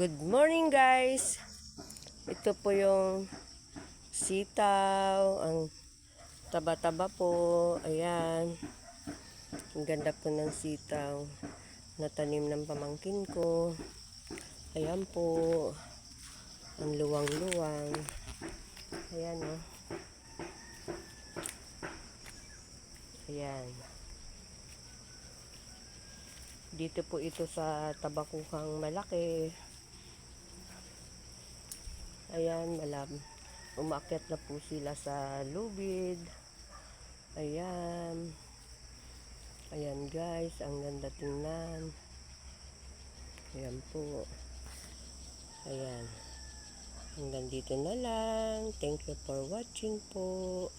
Good morning guys! Ito po yung sitaw, ang taba-taba po. Ayan. Ang ganda po ng sitaw na tanim ng pamangkin ko. Ayan po. Ang luwang-luwang. Ayan o. Oh. Ayan. Dito po ito sa tabakukang malaki. Ayan, malam. Umakyat na po sila sa lubid. Ayan. Ayan guys, ang ganda tingnan. Ayan po. Ayan. Hanggang dito na lang. Thank you for watching po.